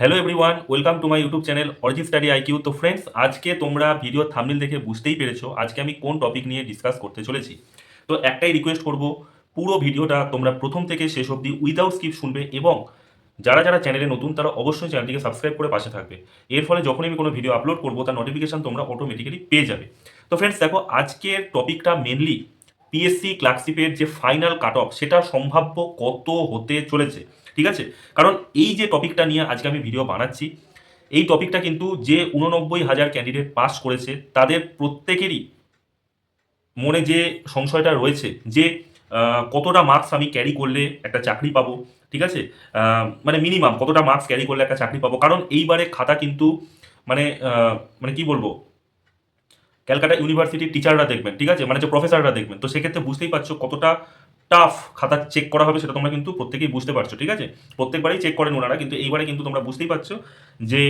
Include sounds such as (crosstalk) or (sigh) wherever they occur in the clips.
Hello everyone welcome to my YouTube channel origin study IQ তো friends আজকে তোমরা video thumbnail দেখে বুঝতেই পেরেছ আজকে আমি কোন টপিক নিয়ে ডিসকাস করতে চলেছি। তো একটাই রিকোয়েস্ট করব, পুরো ভিডিওটা তোমরা প্রথম থেকে শেষ অবধি উইদাউট স্কিপ শুনবে এবং যারা যারা চ্যানেলে নতুন তারা অবশ্যই চ্যানেলটিকে সাবস্ক্রাইব করে পাশে থাকবে। এর ফলে যখনই আমি কোনো ভিডিও আপলোড করব, তার নোটিফিকেশন তোমরা অটোমেটিক্যালি পেয়ে যাবে। তো ফ্রেন্ডস দেখো, আজকের টপিকটা মেনলি পিএসসি ক্লার্কশিপের যে ফাইনাল কাট অফ সেটা সম্ভাব্য কত হতে চলেছে, ঠিক আছে? কারণ এই যে টপিকটা নিয়ে আজকে আমি ভিডিও বানাচ্ছি, এই টপিকটা কিন্তু যে উননব্বই হাজার ক্যান্ডিডেট পাস করেছে, তাদের প্রত্যেকেরই মনে যে সংশয়টা রয়েছে যে কতটা মার্কস আমি ক্যারি করলে একটা চাকরি পাবো, ঠিক আছে? মানে মিনিমাম কতটা মার্কস ক্যারি করলে একটা চাকরি পাবো, কারণ এইবারে খাতা কিন্তু মানে মানে কি বলব ক্যালকাটা ইউনিভার্সিটির টিচাররা দেখবেন, ঠিক আছে? মানে যে প্রফেসররা দেখবেন। তো সেক্ষেত্রে বুঝতেই পারছ কতটা টাফ খাতা চেক করা হবে, সেটা তোমরা কিন্তু প্রত্যেকেই বুঝতে পারছ, ঠিক আছে? প্রত্যেকবারই চেক করেন ওনারা, কিন্তু এইবারে কিন্তু তোমরা বুঝতেই পারছ যে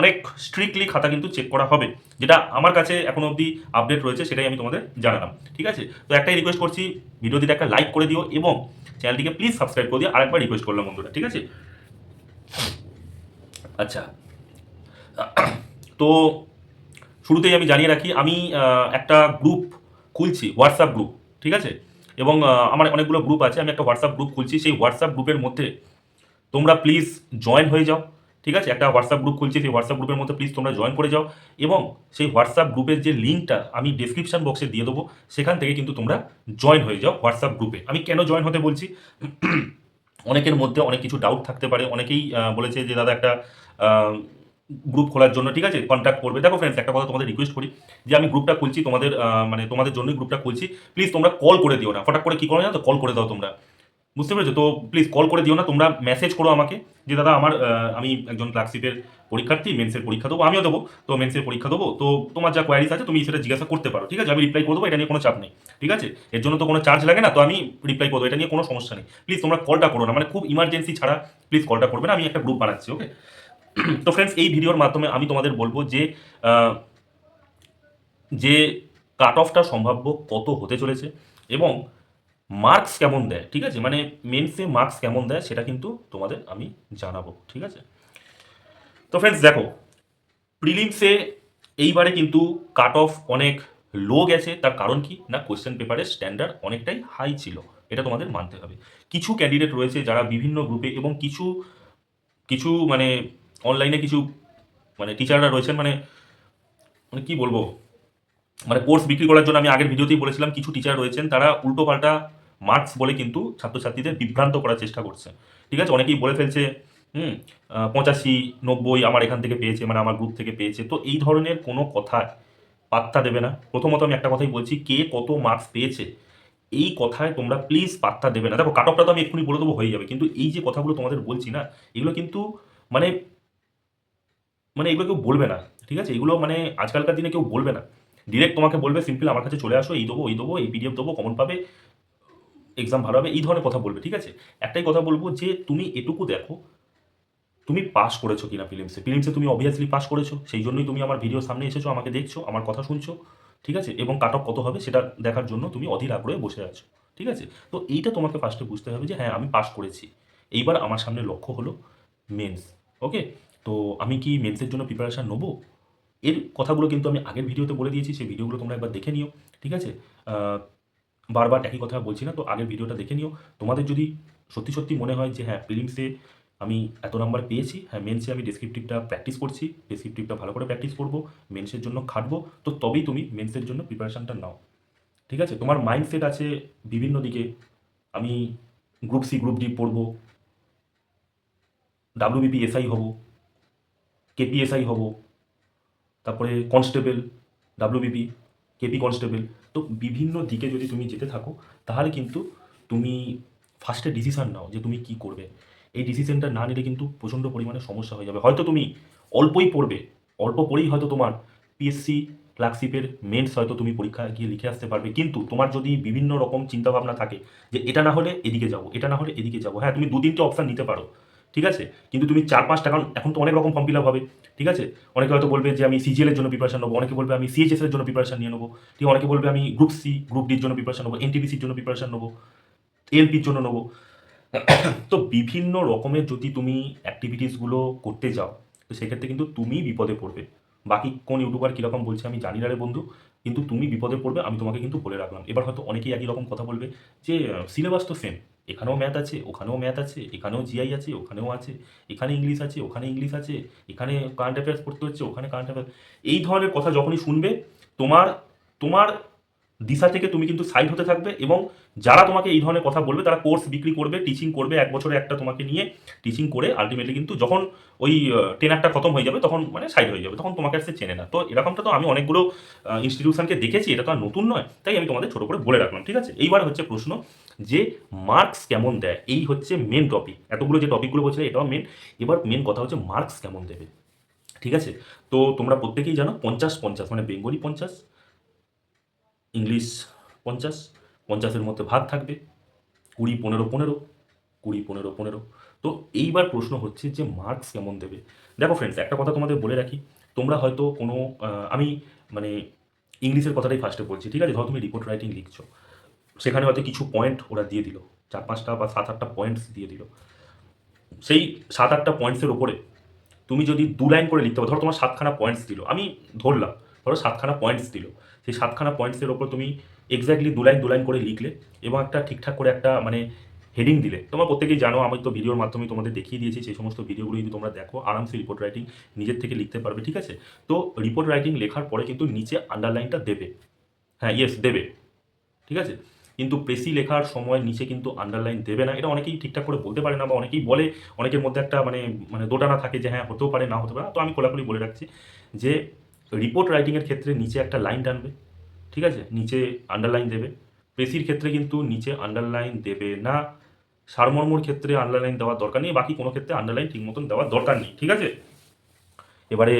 অনেক স্ট্রিক্টলি খাতা কিন্তু চেক করা হবে, যেটা আমার কাছে এখনও অবধি আপডেট রয়েছে, সেটাই আমি তোমাদের জানালাম, ঠিক আছে? তো একটাই রিকোয়েস্ট করছি, ভিডিওটিতে একটা লাইক করে দিও এবং চ্যানেলটিকে প্লিজ সাবস্ক্রাইব করে দিও, আরেকবার রিকোয়েস্ট করলাম বন্ধুরা, ঠিক আছে? আচ্ছা। তো শুরুতেই আমি জানিয়ে রাখি, আমি একটা গ্রুপ খুলছি হোয়াটসঅ্যাপ গ্রুপ ঠিক আছে? এবং আমার অনেকগুলো গ্রুপ আছে, আমি একটা হোয়াটসঅ্যাপ গ্রুপ খুলছি, সেই হোয়াটসঅ্যাপ গ্রুপের মধ্যে তোমরা প্লিজ জয়েন হয়ে যাও, ঠিক আছে? একটা হোয়াটসঅ্যাপ গ্রুপ খুলছি, সেই হোয়াটসঅ্যাপ গ্রুপের মধ্যে প্লিজ তোমরা জয়েন করে যাও এবং সেই হোয়াটসঅ্যাপ গ্রুপের যে লিঙ্কটা আমি ডেসক্রিপশন বক্সে দিয়ে দেবো, সেখান থেকে কিন্তু তোমরা জয়েন হয়ে যাও হোয়াটসঅ্যাপ গ্রুপে আমি কেন জয়েন হতে বলছি? (clears throat) অনেকের মধ্যে অনেক কিছু ডাউট থাকতে পারে, অনেকেই বলেছে যে, দাদা, একটা গ্রুপ খোলার জন্য, ঠিক আছে? কন্ট্যাক্ট করবে। দেখো ফ্রেন্ডস একটা কথা তোমাদের রিকোয়েস্ট করি, যে আমি গ্রুপটা খুলছি, তোমাদের মানে তোমাদের জন্যই গ্রুপটা খুলছি। প্লিজ তোমরা কল করে দিও না। ফটাক করে কি করো না তো? কল করে দাও তোমরা। বুঝতে পেরেছ? তো প্লিজ কল করে দিও না। তোমরা মেসেজ করো আমাকে, যে দাদা আমার আমি একজন ক্লার্কশিপের পরীক্ষার্থী মেন্সের পরীক্ষা দেবো, আমিও দেবো। তো মেন্সের পরীক্ষা দেবো। তো তোমার যা কোয়ারিজ আছে, তুমি সেটা জিজ্ঞাসা করতে পারো, ঠিক আছে? আমি রিপ্লাই করে দেবো, এটা নিয়ে কোনো চাপ নেই, ঠিক আছে? এর জন্য তো কোনো চার্জ লাগে না, তো আমি রিপ্লাই করব এটা নিয়ে কোনো সমস্যা নেই। প্লিজ তোমরা কলটা করো না মানে খুব ইমার্জেন্সি ছাড়া প্লিজ কলটা করবে না, আমি একটা গ্রুপ বানাচ্ছি ওকে তো ফ্রেন্ডস এই ভিডিওর মাধ্যমে আমি তোমাদের বলব যে যে কাট অফটা সম্ভাব্য কত হতে চলেছে এবং মার্কস কেমন দেয়, ঠিক আছে? মানে মেন্সে মার্কস কেমন দেয় সেটা কিন্তু তোমাদের আমি জানাব, ঠিক আছে? তো ফ্রেন্ডস দেখো প্রিলিমসে এইবারে কিন্তু কাট অফ অনেক লো গেছে। তার কারণ কি? না কোশ্চেন পেপারের স্ট্যান্ডার্ড অনেকটাই হাই ছিল। এটা তোমাদের মানতে হবে। কিছু ক্যান্ডিডেট রয়েছে যারা বিভিন্ন গ্রুপে এবং কিছু কিছু মানে অনলাইনে কিছু মানে টিচাররা রয়েছেন মানে মানে কি বলব? মানে কোর্স বিক্রি করার জন্য আমি আগের ভিডিওতেই বলেছিলাম, কিছু টিচার রয়েছেন, তারা উল্টো পাল্টা মার্কস বলে কিন্তু ছাত্রছাত্রীদের বিভ্রান্ত করার চেষ্টা করছে। ঠিক আছে? অনেকেই বলে ফেলছে, হুম পঁচাশি, নব্বই আমার এখান থেকে পেয়েছে মানে আমার গ্রুপ থেকে পেয়েছে। তো এই ধরনের কোনো কথায় পাত্তা দেবে না। প্রথমত আমি একটা কথাই বলছি, কে কত মার্কস পেয়েছে, এই কথায় তোমরা প্লিজ পাত্তা দেবে না। দেখো কাট অফটা তো আমি এক্ষুনি বলে দেবো হয়ে যাবে। কিন্তু এই যে কথাগুলো তোমাদের বলছি না, এগুলো কিন্তু মানে মানে এগুলো কেউ বলবে না, ঠিক আছে? এগুলো মানে আজকালকার দিনে কেউ বলবে না। ডিরেক্ট তোমাকে বলবে সিম্পল আমার কাছে চলে আসো, এই দেবো এই দেবো, এই পিডিএফ দেবো কমন পাবে এক্সাম ভালো হবে, এই ধরনের কথা বলবে, ঠিক আছে? একটাই কথা বলব যে তুমি এটুকু দেখো, তুমি পাস করেছ কিনা ফিলিমসে ফিলিমসে তুমি অবভিয়াসলি পাস করেছ, সেই জন্যই তুমি আমার ভিডিও সামনে এসেছ, আমাকে দেখছ, আমার কথা শুনছো, ঠিক আছে? এবং কাট অফ কত হবে সেটা দেখার জন্য তুমি অধীর আগ্রহে বসে আছো, ঠিক আছে? তো এইটা তোমাকে ফার্স্টে বুঝতে হবে যে হ্যাঁ আমি পাস করেছি। এইবার আমার সামনে লক্ষ্য হলো মেন্স ওকে তো আমি কি মেন্সের জন্য প্রিপারেশান নেব? এর কথাগুলো কিন্তু আমি আগের ভিডিওতে বলে দিয়েছি, সেই ভিডিওগুলো তোমরা একবার দেখে নিও, ঠিক আছে? বারবার একই কথা বলছি না, তো আগের ভিডিওটা দেখে নিও। তোমাদের যদি সত্যি সত্যি মনে হয় যে হ্যাঁ প্রিলিমসে আমি এত নাম্বার পেয়েছি হ্যাঁ মেন্সে আমি ডেসক্রিপটিভটা প্র্যাকটিস করছি ডেসক্রিপটিভটা ভালো করে প্র্যাকটিস করব মেন্সের জন্য খাটবো, তো তবেই তুমি মেন্সের জন্য প্রিপারেশানটা নাও, ঠিক আছে? তোমার মাইন্ডসেট আছে বিভিন্ন দিকে, আমি গ্রুপ সি গ্রুপ ডি পড়ব ডাব্লিউবিপি এসআই হব কেপিএসআই হব, তারপরে কনস্টেবল ডাব্লিউবিপি কেপি কনস্টেবল তো বিভিন্ন দিকে যদি তুমি যেতে থাকো, তাহলে কিন্তু তুমি ফার্স্টে ডিসিশান নাও যে তুমি কি করবে। এই ডিসিশনটা না নিলে কিন্তু প্রচণ্ড পরিমাণে সমস্যা হয়ে যাবে। হয়তো তুমি অল্পই পড়বে, অল্প পড়েই হয়তো তোমার পিএসসি ক্লার্কশিপের মেন্স হয়তো তুমি পরীক্ষা গিয়ে লিখে আসতে পারবে। কিন্তু তোমার যদি বিভিন্ন রকম চিন্তাভাবনা থাকে যে এটা না হলে এদিকে যাব, এটা না হলে এদিকে যাব হ্যাঁ তুমি দু তিনটে অপশান নিতে পারো। ঠিক আছে? কিন্তু তুমি চার পাঁচটা কারণ এখন তো অনেক রকম ফর্ম ফিল আপ হবে, ঠিক আছে? অনেকে হয়তো বলবে যে আমি সিজিএল এর জন্য প্রিপারেশন নেব, অনেকে বলবে আমি সিএইচএস এর জন্য প্রিপারেশন নিয়ে নেব, ঠিক, অনেকে বলবে আমি গ্রুপ সি গ্রুপ ডির জন্য প্রিপারেশন নেব এনটিপিসির জন্য প্রিপারেশন নেব এলপির জন্য নেব। (coughs) তো বিভিন্ন রকমের যদি তুমি অ্যাক্টিভিটিসগুলো করতে যাও, তো সেক্ষেত্রে কিন্তু তুমি বিপদে পড়বে। বাকি কোন ইউটিউবার কীরকম বলছে আমি জানি না রে বন্ধু, কিন্তু তুমি বিপদে পড়বে, আমি তোমাকে কিন্তু বলে রাখলাম। এবার হয়তো অনেকেই একই রকম কথা বলবে যে সিলেবাস তো সেম এখানেও ম্যাথ আছে, ওখানেও ম্যাথ আছে, এখানেও জিআই আছে, ওখানেও আছে, এখানে ইংলিশ আছে, ওখানে ইংলিশ আছে, এখানে কারেন্ট অ্যাফেয়ার্স পড়তে হচ্ছে, ওখানে কারেন্ট অ্যাফেয়ার্স এই ধরনের কথা যখনই শুনবে, তোমার তোমার দিশা থেকে তুমি কিন্তু সাইড হতে থাকবে এবং যারা তোমাকে এই ধরনের কথা বলবে, তারা কোর্স বিক্রি করবে টিচিং করবে, এক বছরে একটা তোমাকে নিয়ে টিচিং করে আলটিমেটলি কিন্তু যখন ওই টেনারটা খতম হয়ে যাবে, তখন মানে সাইড হয়ে যাবে, তখন তোমাকে সে চেনে না। তো এরকমটা তো আমি অনেকগুলো ইনস্টিটিউশনকে দেখেছি, এটা তো আর নতুন নয়, তাই আমি তোমাদের ছোটো করে বলে রাখলাম, ঠিক আছে? এইবার হচ্ছে প্রশ্ন যে মার্কস কেমন দেয়? এই হচ্ছে মেন টপিক এতগুলো যে টপিকগুলো বলছিলে, এটাও মেন এবার মেন কথা হচ্ছে মার্কস কেমন দেবে, ঠিক আছে? তো তোমরা প্রত্যেকেই জানো, পঞ্চাশ পঞ্চাশ মানে বেঙ্গলি পঞ্চাশ ইংলিশ পঞ্চাশ, পঞ্চাশের মধ্যে ভাগ থাকবে, কুড়ি পনেরো পনেরো, কুড়ি পনেরো পনেরো। তো এইবার প্রশ্ন হচ্ছে যে মার্কস কেমন দেবে? দেখো ফ্রেন্ডস একটা কথা তোমাদের বলে রাখি, তোমরা হয়তো কোনো আমি মানে ইংলিশের কথাটাই ফার্স্টে বলছি, ঠিক আছে? ধরো তুমি রিপোর্ট রাইটিং লিখছো, সেখানে হয়তো কিছু পয়েন্ট ওরা দিয়ে দিল, চার পাঁচটা বা সাত আটটা পয়েন্টস দিয়ে দিল। সেই সাত আটটা পয়েন্টসের ওপরে তুমি যদি দু লাইন করে লিখতে পারো, ধরো তোমার সাতখানা পয়েন্টস দিল, আমি ধরলাম, ধরো সাতখানা পয়েন্টস দিল সেই সাতখানা পয়েন্টসের ওপর তুমি এক্স্যাক্টলি দু লাইন দু লাইন করে লিখলে এবং একটা ঠিকঠাক করে একটা মানে হেডিং দিলে। তোমরা প্রত্যেকেই জানো, আমি তো ভিডিওর মাধ্যমে তোমাদের দেখিয়ে দিয়েছি সেই সমস্ত ভিডিওগুলো যদি তোমরা দেখো, আরামসে রিপোর্ট রাইটিং নিজের থেকে লিখতে পারবে, ঠিক আছে? তো রিপোর্ট রাইটিং লেখার পরে কিন্তু নিচে আন্ডারলাইনটা দেবে। হ্যাঁ ইয়েস দেবে। ঠিক আছে? কিন্তু প্রেসি লেখার সময় নিচে কিন্তু আন্ডারলাইন দেবে না। এটা অনেকেই ঠিকঠাক করে বলতে পারে না বা অনেকেই বলে, অনেকের মধ্যে একটা মানে মানে দোটানা থাকে যে হ্যাঁ হতেও পারে, না হতে পারে তো আমি খোলাখুলি বলে রাখছি যে রিপোর্ট রাইটিংয়ের ক্ষেত্রে নিচে একটা লাইন টানবে, ঠিক আছে? নিচে আন্ডারলাইন দেবে। প্রেসির ক্ষেত্রে কিন্তু নিচে আন্ডারলাইন দেবে না। সারমর্মর ক্ষেত্রে আন্ডারলাইন দেওয়ার দরকার নেই, বাকি কোনো ক্ষেত্রে আন্ডারলাইন ঠিক মতন দেওয়ার দরকার নেই, ঠিক আছে? এবারে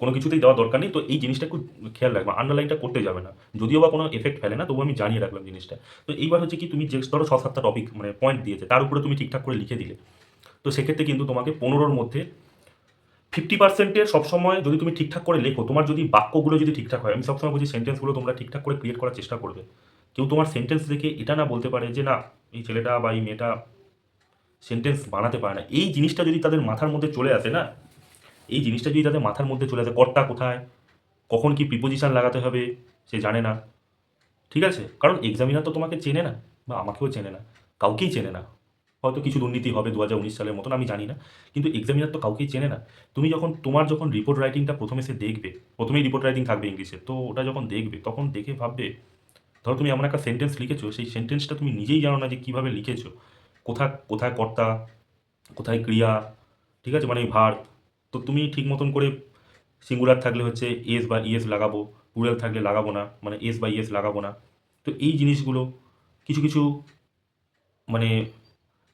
কোনো কিছুতেই দেওয়া দরকার নেই, তো এই জিনিসটা একটু খেয়াল রাখবে আন্ডারলাইনটা করতে যাবে না। যদিও বা কোনো এফেক্ট ফেলে না তবু আমি জানিয়ে রাখলাম জিনিসটা। তো এইবার হচ্ছে কি, তুমি যে ধরো ছ সাতটা টপিক মানে পয়েন্ট দিয়েছে, তার উপরে তুমি ঠিকঠাক করে লিখে দিলে। তো সেক্ষেত্রে কিন্তু তোমাকে পনেরোর মধ্যে ফিফটি পার্সেন্টের সবসময় যদি তুমি ঠিকঠাক করে লেখো, তোমার যদি বাক্যগুলো যদি ঠিকঠাক হয়, আমি সবসময় বলছি সেন্টেন্সগুলো তোমরা ঠিকঠাক করে ক্রিয়েট করার চেষ্টা করবে। কেউ তোমার সেন্টেন্স দেখে এটা না বলতে পারে যে, না, এই ছেলেটা বা এই মেয়েটা সেন্টেন্স বানাতে পারে না। এই জিনিসটা যদি তাদের মাথার মধ্যে চলে আসে না, এই জিনিসটা যদি তাদের মাথার মধ্যে চলে আসে, কর্তা কোথায়? কখন কি প্রিপোজিশন লাগাতে হবে? সে জানে না। ঠিক আছে? কারণ এক্সামিনার তো তোমাকে চেনে না, বা আমাকেও চেনে না, কাউকেই চেনে না। হয়তো কিছু দুর্নীতি হবে দু হাজার উনিশ সালের মতন, আমি জানি না। কিন্তু এক্সামিনার তো কাউকেই চেনে না। তুমি যখন তোমার যখন রিপোর্ট রাইটিংটা প্রথমে সে দেখবে, প্রথমেই রিপোর্ট রাইটিং থাকবে ইংলিশে, তো ওটা যখন দেখবে, তখন দেখে ভাববে, ধরো তুমি এমন একটা সেন্টেন্স লিখেছো, সেই সেন্টেন্সটা তুমি নিজেই জানো না যে কীভাবে লিখেছো। কোথায় কোথায় কর্তা, কোথায় ক্রিয়া, ঠিক আছে? মানে ভার, তো তুমি ঠিক মতন করে সিঙ্গুলার থাকলে হচ্ছে এস বা ইএস লাগাবো প্লুরাল থাকলে লাগাবো না মানে এস বা ইএস লাগাবো না। তো এই জিনিসগুলো কিছু কিছু মানে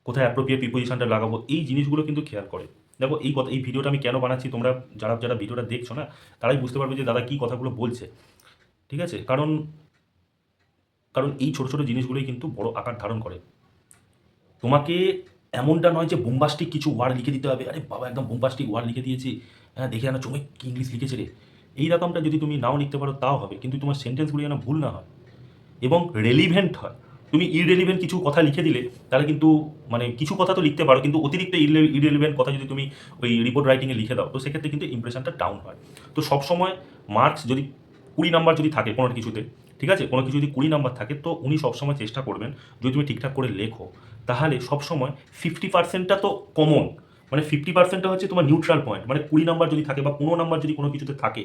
কোথায় অ্যাপ্রোপ্রিয়েট প্রিপোজিশনটা লাগাবো, এই জিনিসগুলো কিন্তু খেয়াল করে। দেখো, এই কথা এই ভিডিওটা আমি কেন বানাচ্ছি, তোমরা যারা যারা ভিডিওটা দেখছ না, তারাই বুঝতে পারবে যে দাদা কী কথাগুলো বলছে। ঠিক আছে? কারণ কারণ এই ছোটো ছোটো জিনিসগুলোই কিন্তু বড় আকার ধারণ করে। তোমাকে এমনটা নয় যে বোম্বাস্টিক কিছু ওয়ার্ড লিখে দিতে হবে, আরে বাবা, একদম বোম্বাস্টিক ওয়ার্ড লিখে দিয়েছি। হ্যাঁ দেখে না চমে কি ইংলিশ লিখেছে রে। এই রকমটা যদি তুমি নাও লিখতে পারো, তাও হবে। কিন্তু তোমার সেন্টেন্সগুলো যেন ভুল না হয় এবং রেলিভেন্ট হয়। তুমি ইরেলিভেন্ট কিছু কথা লিখে দিলে, তাহলে কিন্তু মানে কিছু কথা তো লিখতে পারো, কিন্তু অতিরিক্ত ইরেলিভেন্ট কথা যদি তুমি ওই রিপোর্ট রাইটিংয়ে লিখে দাও, তো সেক্ষেত্রে কিন্তু ইমপ্রেশনটা ডাউন হয়। তো সবসময় মার্কস যদি কুড়ি নাম্বার যদি থাকে কোনো কিছুতে, ঠিক আছে? কোনো কিছু যদি কুড়ি নাম্বার থাকে, তো উনি সবসময় চেষ্টা করবেন, যদি তুমি ঠিকঠাক করে লেখো, তাহলে সবসময় ফিফটি পার্সেন্টটা তো কমন মানে ফিফটি পার্সেন্টটা হচ্ছে তোমার নিউট্রাল পয়েন্ট মানে কুড়ি নাম্বার যদি থাকে বা পনেরো নাম্বার যদি কোনো কিছুতে থাকে,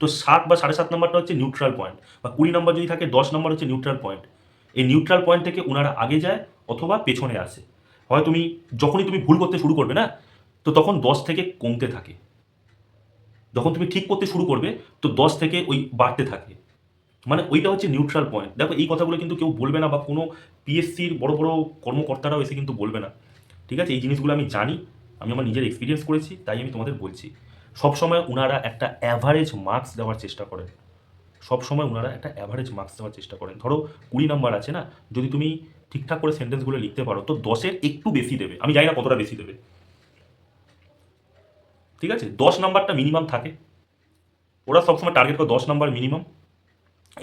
তো সাত বা সাড়ে সাত নাম্বারটা হচ্ছে নিউট্রাল পয়েন্ট বা কুড়ি নাম্বার যদি থাকে দশ নাম্বার হচ্ছে নিউট্রাল পয়েন্ট এই নিউট্রাল পয়েন্ট থেকে ওনারা আগে যায় অথবা পেছনে আসে। হয় তুমি, যখনই তুমি ভুল করতে শুরু করবে না, তো তখন দশ থেকে কমতে থাকে। যখন তুমি ঠিক করতে শুরু করবে, তো দশ থেকে ওই বাড়তে থাকে। মানে ওইটা হচ্ছে নিউট্রাল পয়েন্ট দেখো, এই কথাগুলো কিন্তু কেউ বলবে না বা কোনো পিএসসির বড় বড় কর্মকর্তারাও এসে কিন্তু বলবে না। ঠিক আছে? এই জিনিসগুলো আমি জানি, আমি আমার নিজের এক্সপিরিয়েন্স করেছি, তাই আমি তোমাদের বলছি। সবসময় ওনারা একটা অ্যাভারেজ মার্কস দেওয়ার চেষ্টা করেন। সবসময় ওনারা একটা অ্যাভারেজ মার্কস দেওয়ার চেষ্টা করেন। ধরো কুড়ি নাম্বার আছে না, যদি তুমি ঠিকঠাক করে সেন্টেন্সগুলো লিখতে পারো, তো দশের একটু বেশি দেবে। আমি জানি না কতটা বেশি দেবে। ঠিক আছে? দশ নাম্বারটা মিনিমাম থাকে। ওরা সবসময় টার্গেট করে দশ নাম্বার মিনিমাম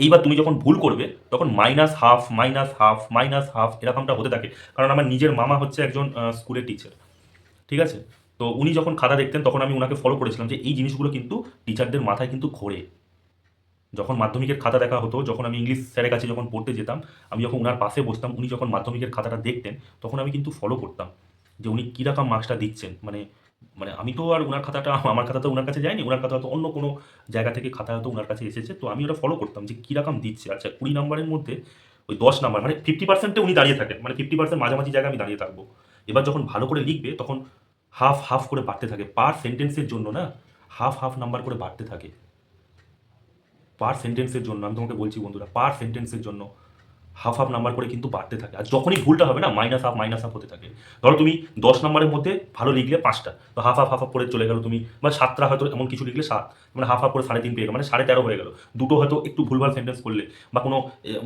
এইবার তুমি যখন ভুল করবে, তখন minus half minus half minus half এরকমটা হতে থাকে। কারণ আমার নিজের মামা হচ্ছে একজন স্কুলের টিচার ঠিক আছে? তো উনি যখন খাতা দেখতেন, তখন আমি ওনাকে ফলো করেছিলাম যে এই জিনিসগুলো কিন্তু টিচারদের মাথায় কিন্তু ঘোরে। যখন মাধ্যমিকের খাতা দেখা হতো, যখন আমি ইংলিশ স্যারের কাছে যখন পড়তে যেতাম, আমি যখন ওনার পাশে বসতাম, উনি যখন মাধ্যমিকের খাতাটা দেখতেন, তখন আমি কিন্তু ফলো করতাম যে উনি কীরকম মার্কসটা দিচ্ছেন। মানে মানে আমি তো আর ওনার খাতাটা, (laughs) আমার খাতা তো ওনার কাছে যায়নি ওনার খাতা হয়তো অন্য কোনো জায়গা থেকে খাতা হয়তো ওনার কাছে এসেছে, তো আমি ওটা ফলো করতাম যে কীরকম দিচ্ছে। আচ্ছা কুড়ি নম্বরের মধ্যে ওই দশ নাম্বার মানে ফিফটি পার্সেন্টে উনি দাঁড়িয়ে থাকেন মানে ফিফটি পার্সেন্ট মাঝামাঝি জায়গায় আমি দাঁড়িয়ে থাকব। এবার যখন ভালো করে লিখবে, তখন হাফ হাফ করে বাড়তে থাকে পার সেন্টেন্সের জন্য না হাফ হাফ নাম্বার করে বাড়তে থাকে। পার সেন্টেন্সের জন্য, আমি তোমাকে বলছি বন্ধুরা পার সেন্টেন্সের জন্য হাফ হাফ নাম্বার করে কিন্তু বাড়তে থাকে। আর যখনই ভুলটা হবে না মাইনাস হাফ মাইনাস হাফ হতে থাকে। ধরো তুমি দশ নম্বরের মধ্যে ভালো লিখলে পাঁচটা, তো হাফ হাফ হাফ হাফ করে চলে গেলো তুমি, বা সাতটা হয়তো এমন কিছু লিখলে সাত মানে হাফ হাফ করে সাড়ে তিন পেয়ে গেলো মানে সাড়ে তেরো হয়ে গেলো। দুটো হয়তো একটু ভুলভাল সেন্টেন্স করলে, বা কোনো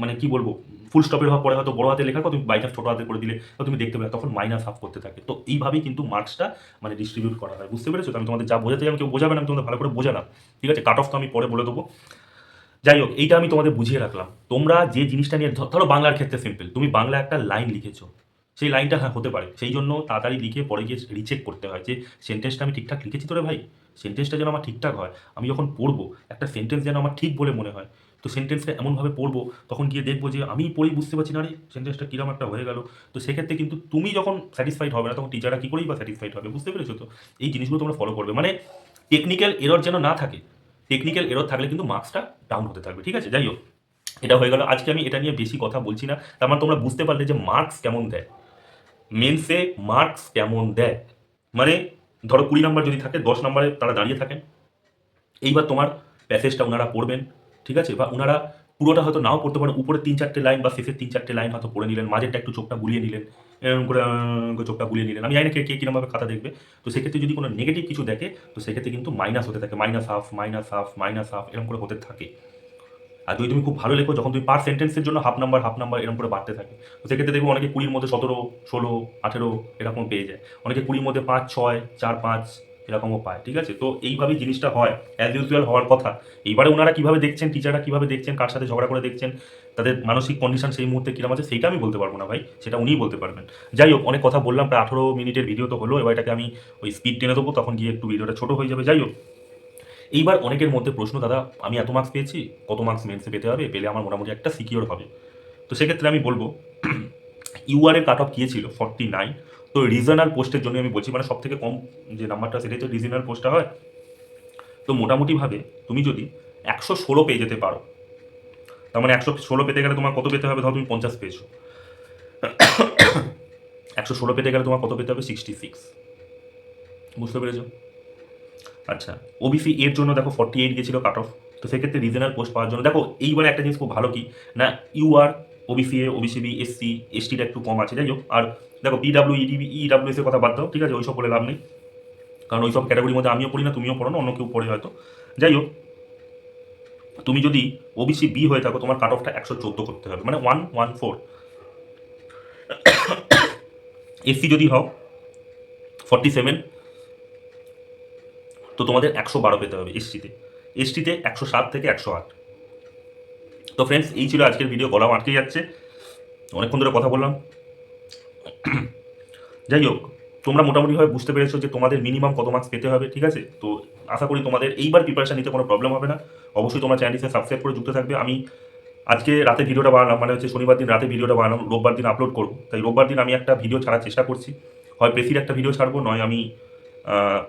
মানে কি বলব ফুল স্টপের হওয়ার পরে হয়তো বড় হাতে লেখার পর তুমি বাইটা ছোটো হাতে করে দিলে তো তুমি দেখতে পেলে তখন মাইনাস হাফ করতে থাকে। তো এইভাবেই কিন্তু মার্কসটা মানে ডিস্ট্রিবিউট করা হয়। বুঝতে পেরেছ? আমি তোমাদের যা বোঝাতে আমি কেউ বোঝাবে না, আমি তোমাদের ভালো করে বোঝালাম। ঠিক আছে? কাট অফ তো আমি পরে বলে দেবো। যাই হোক এইটা আমি তোমাদের বুঝিয়ে রাখলাম। তোমরা যে জিনিসটা নিয়ে ধরো বাংলার ক্ষেত্রে সিম্পল তুমি বাংলা একটা লাইন লিখেছো। সেই লাইনটা হ্যাঁ হতে পারে। সেই জন্য তাড়াতাড়ি লিখে পরে গিয়ে রিচেক করতে হয় যে সেন্টেন্সটা আমি ঠিকঠাক লিখেছি তো রে ভাই? সেন্টেন্সটা যেন আমার ঠিকঠাক হয়। আমি যখন পড়ব, একটা সেন্টেন্স যেন আমার ঠিক বলে মনে হয়। তো সেন্টেন্সটা এমনভাবে পড়ব, তখন গিয়ে দেখব যে আমি পড়েই বুঝতে পারছি না রে সেন্টেন্সটা কীরকম একটা হয়ে গেল। তো সেক্ষেত্রে কিন্তু তুমি যখন স্যাটিসফাইড হবে না, তখন টিচাররা কী করেই বা স্যাটিসফাইড হবে? বুঝতে পেরেছ তো? এই জিনিসগুলো তোমরা ফলো করবে। মানে টেকনিক্যাল এরর যেন না থাকে টেকনিক্যাল এরর থাকলে কিন্তু মার্কসটা ডাউন হতে থাকবে, ঠিক আছে? যাই হোক, এটা হয়ে গেল। আজকে আমি এটা নিয়ে বেশি কথা বলছি না। তার মানে তোমরা বুঝতে পারলে যে মার্কস কেমন দেয়। মেন্সে মার্কস কেমন দেয়? মানে ধরো কুড়ি নাম্বার যদি থাকে, দশ নাম্বারে তারা দাঁড়িয়ে থাকেন। এইবার তোমার প্যাসেজটা ওনারা পড়বেন, ঠিক আছে? বা ওনারা পুরোটা হয়তো নাও পড়তে পারেন উপরে তিন চারটে লাইন বা শেষের তিন চারটে লাইন হয়তো পড়ে নিলেন, মাঝেরটা একটু চোখটা বুলিয়ে নিলেন। করে চোখটা গুলিয়ে নিলেন। আমি জানি না কে কে কীরকমভাবে খাতা দেখবে। তো সেক্ষেত্রে যদি কোনো নেগেটিভ কিছু দেখে, তো সেক্ষেত্রে কিন্তু মাইনাস হতে থাকে। Minus half minus half minus half এরকম করে হতে থাকে। আর যদি তুমি খুব ভালো লেখো, যখন তুমি পার সেন্টেন্সের জন্য হাফ নাম্বার হাফ নাম্বার এরকম করে বাড়তে থাকে, তো সেক্ষেত্রে দেখব অনেকে কুড়ির মধ্যে সতেরো, ষোলো, আঠেরো এরকম পেয়ে যায়। অনেকে কুড়ির মধ্যে পাঁচ, ছয়, চার, পাঁচ এরকমও পায় ঠিক আছে? তো এইভাবেই জিনিসটা হয় অ্যাজ ইউজুয়াল হওয়ার কথা। এইবারে ওনারা কীভাবে দেখছেন টিচাররা কীভাবে দেখছেন, কার সাথে ঝগড়া করে দেখছেন, তাদের মানসিক কন্ডিশন সেই মুহূর্তে কীরকম আছে, সেইটা আমি বলতে পারব না ভাই, সেটা উনিই বলতে পারবেন। যাই হোক, অনেক কথা বললাম, প্রায় আঠেরো মিনিটের ভিডিও তো হলো, এবার এটাকে আমি ওই স্পিড টেনে দেবো তখন গিয়ে একটু ভিডিওটা ছোটো হয়ে যাবে, যাই হোক। এইবার অনেকের মধ্যে প্রশ্ন, দাদা, আমি এত মার্কস পেয়েছি, কত মার্কস মেন্সে পেতে হবে? পেলে আমার মোটামুটি একটা সিকিওর হবে। তো সেক্ষেত্রে আমি বলব (clears throat) ইউআর এর কাট অফ গিয়েছিল ফর্টি নাইন তো রিজনাল পোস্টের জন্য আমি বলছি মানে সব থেকে কম যে নাম্বারটা সেটাই তো রিজনাল পোস্টটা হয়। তো মোটামুটিভাবে তুমি যদি একশো ষোলো পেয়ে যেতে পারো, তার মানে একশো ষোলো পেতে গেলে তোমার কত পেতে হবে? ধরো তুমি পঞ্চাশ পেয়েছ। একশো ষোলো পেতে গেলে তোমার কত পেতে হবে? সিক্সটি সিক্স বুঝতে পেরেছ? আচ্ছা ওবিসি এর জন্য দেখো ফর্টি এইট গেছিল কাট অফ তো সেক্ষেত্রে রিজনাল পোস্ট পাওয়ার জন্য, দেখো এইবারে একটা জিনিস খুব ভালো কি? না UR OBC A OBC B SC এসটিটা একটু কম আছে, যাই হোক। আর দেখো পিডাব্লিউ ইডিবি ইডাব্লিউএস এর কথা বাদ দাও, ঠিক আছে? ওইসব বলে লাভ নেই। কারণ ওইসব ক্যাটাগরির মধ্যে আমিও পড়ি না, তুমিও পড়ো না, অন্য কেউ পড়ে হয়তো। যাই হোক, তুমি যদি ওবিসি বি হয়ে থাকো, তোমার কাট অফটা একশো চোদ্দ করতে হবে মানে ওয়ান ওয়ান ফোর এসসি যদি হও ফর্টি সেভেন তো তোমাদের একশো বারো পেতে হবে এসটিতে এসটিতে একশো সাত থেকে একশো আট। তো ফ্রেন্ডস এই ছিল আজকের ভিডিও গলা আটকে যাচ্ছে। অনেকক্ষণ ধরে কথা বললাম। (clears throat) যাই হোক, তোমরা মোটামুটিভাবে বুঝতে পেরেছ যে তোমাদের মিনিমাম কত মার্কস পেতে হবে, ঠিক আছে? তো আশা করি তোমাদের এইবার প্রিপারেশান নিতে কোনো প্রবলেম হবে না। অবশ্যই তোমরা চ্যানেলটিতে সাবস্ক্রাইব করে যুক্ত থাকবে। আমি আজকে রাতে ভিডিওটা বানালাম মানে হচ্ছে শনিবার দিন রাতে ভিডিওটা বানালাম, রোববার দিন আপলোড করব। তাই রোববার দিন আমি একটা ভিডিও ছাড়ার চেষ্টা করছি। হয় প্রেসির একটা ভিডিও ছাড়বো, নয় আমি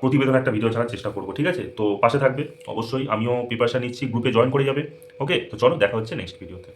প্রতিবেদন একটা ভিডিও ছাড়ার চেষ্টা করব, ঠিক আছে? তো পাশে থাকবে। অবশ্যই আমিও প্রিপারেশন নিচ্ছি গ্রুপে জয়েন করে যাবে ওকে তো চলো, দেখা হচ্ছে নেক্সট ভিডিওতে